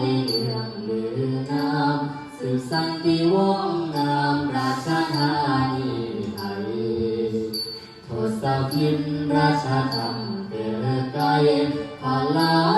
ในเรื่องลือนามสืบสันติวงศ์งามราชธานีไทยโทศพินราชธรรมเกิดไกลพลา